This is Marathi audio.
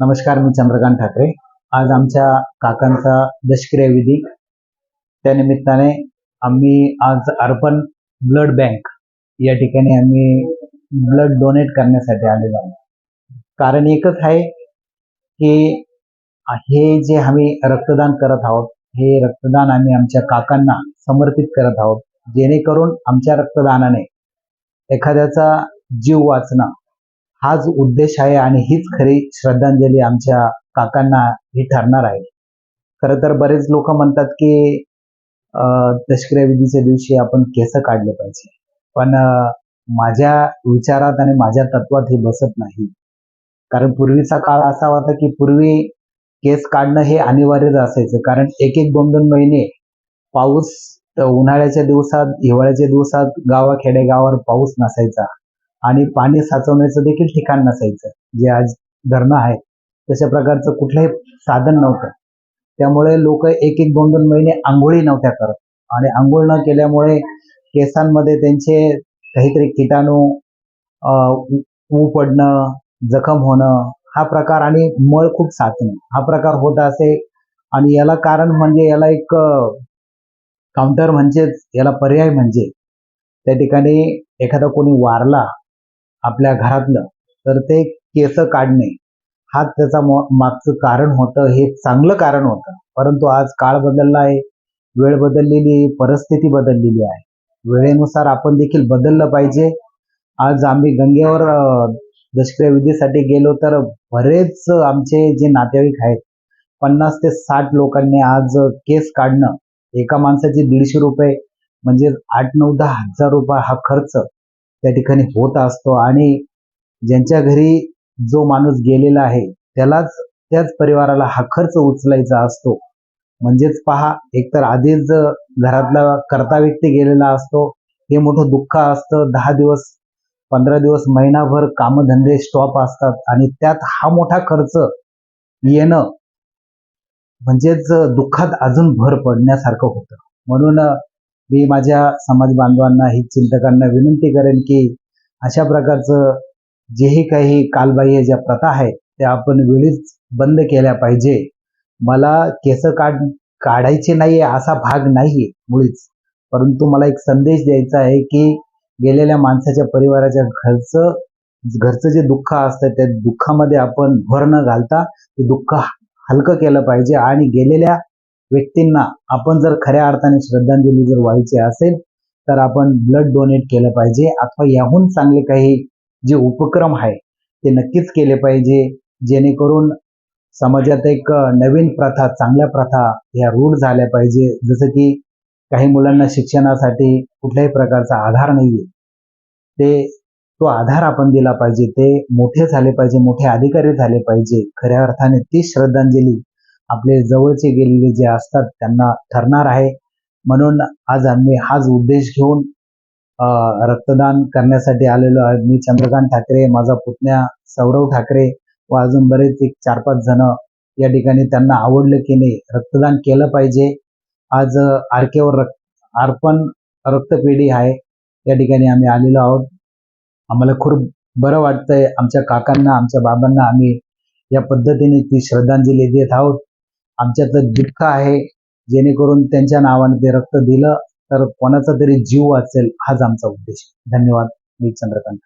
नमस्कार मी चंद्रकांत ठाकरे. आज आमच्या काकांचा दशक्रिया विधी. त्यानिमित्ताने आम्ही आज अर्पण ब्लड बँक. या ठिकाणी आम्ही ब्लड डोनेट करण्यासाठी आलेलो आहोत. कारण एकच आहे की हे जे आम्ही रक्तदान करत आहोत हे रक्तदान आम्ही आमच्या काकांना समर्पित करत आहोत जेणेकरून आमच्या रक्तदानाने एखाद्याचा जीव वाचणं हाच उद्देश आहे आणि हीच खरी श्रद्धांजली आमच्या काकांना ही ठरणार आहे. खरं तर बरेच लोक म्हणतात की अं, विधीच्या दिवशी आपण केस काढले पाहिजे. पण माझ्या विचारात आणि माझ्या तत्वात हे बसत नाही. कारण पूर्वीचा काळ असा होता की पूर्वी केस काढणं हे अनिवार्यच असायचं. कारण एक एक दोन दोन महिने पाऊस उन्हाळ्याच्या दिवसात हिवाळ्याच्या दिवसात गावा खेडेगावावर पाऊस नसायचा. आणि पाणी साचवण्याचं देखील ठिकाण नसायचं. जे आज धरणं आहेत तशा प्रकारचं कुठलंही साधन नव्हतं. त्यामुळे लोक एक एक दोन दोन महिने आंघोळी नव्हत्या करत. आणि आंघोळ न केल्यामुळे केसांमध्ये त्यांचे काहीतरी किटाणू अं, ऊ पडणं जखम होणं हा प्रकार आणि मळ खूप साचणं हा प्रकार होत असे. आणि याला कारण म्हणजे याला एक काउंटर म्हणजेच याला पर्याय म्हणजे त्या ठिकाणी एखादा कोणी वारला आपल्या घरातलं तर ते केस काढणे. हा त्याचा मो- मागचं कारण होतं हे चांगलं कारण होतं. परंतु आज काळ बदलला आहे वेळ बदललेली आहे, परिस्थिती बदललेली आहे. वेळेनुसार आपण देखील बदललं पाहिजे. आज आम्ही गंगेवर अं, दशक्रिया विधीसाठी गेलो तर बरेच आमचे जे नातेवाईक आहेत पन्नास ते साठ लोकांनी आज केस काढणं एका माणसाचे दीडशे रुपये म्हणजे आठ नऊ दहा हजार रुपये हा खर्च त्या ठिकाणी होत असतो. आणि ज्यांच्या घरी जो माणूस गेलेला आहे त्यालाच त्याच परिवाराला हा खर्च उचलायचा असतो. म्हणजेच पहा एकतर आधीच घरातला करता व्यक्ती गेलेला असतो हे मोठं दुःख असतं. दहा दिवस पंधरा दिवस महिनाभर कामधंदे स्टॉप असतात आणि त्यात हा मोठा खर्च येणं म्हणजेच दुःखात अजून भर पडण्यासारखं होतं. म्हणून मी माझ्या समाज बांधवांना ही चिंतकांना विनंती करेन की अशा प्रकारचं जेही काही कालबाह्य ज्या प्रथा आहेत त्या आपण वेळीच बंद केल्या पाहिजे. मला केस काढ काढायचे नाहीये असा भाग नाहीये मुळीच. परंतु मला एक संदेश द्यायचा आहे की गेलेल्या माणसाच्या परिवाराच्या घरचं घरचं जे दुःख असतं त्या दुःखामध्ये आपण भर न घालता ते दुःख हलकं केलं पाहिजे. आणि गेलेल्या व्यक्तींना आपण जर खऱ्या अर्थाने श्रद्धांजली जर व्हायची असेल तर आपण ब्लड डोनेट केलं पाहिजे. अथवा याहून चांगले काही जे उपक्रम आहे ते नक्कीच केले पाहिजे. जेणेकरून समाजात एक नवीन प्रथा चांगल्या प्रथा या रूढ झाल्या पाहिजे. जसं की काही मुलांना शिक्षणासाठी कुठल्याही प्रकारचा आधार नाहीये. ते तो आधार आपण दिला पाहिजे. ते मोठे झाले पाहिजे मोठे अधिकारी झाले पाहिजे. खऱ्या अर्थाने ती श्रद्धांजली आपले जवळचे गेलेले जे असतात त्यांना ठरणार आहे. म्हणून आज आम्ही हाच उद्देश घेऊन रक्तदान करण्यासाठी आलेलो आहे मी चंद्रकांत ठाकरे माझा पुतण्या सौरव ठाकरे व अजून बरेच एक चार पाच जण या ठिकाणी त्यांना आवडलं की नाही रक्तदान केलं पाहिजे. आज आरकेवर रक्त अर्पण रक्तपेढी आहे. या ठिकाणी आम्ही आलेलो आहोत. आम्हाला खूप बरं वाटतंय. आमच्या काकांना आमच्या बाबांना आम्ही या पद्धतीने ती श्रद्धांजली देत आहोत. आमच्यात दुःख आहे जेणेकरून त्यांच्या नावाने ते रक्त दिलं. तर कोणाचा तरी जीव वाचेल हाच आमचा उद्देश. धन्यवाद मी चंद्रकांत.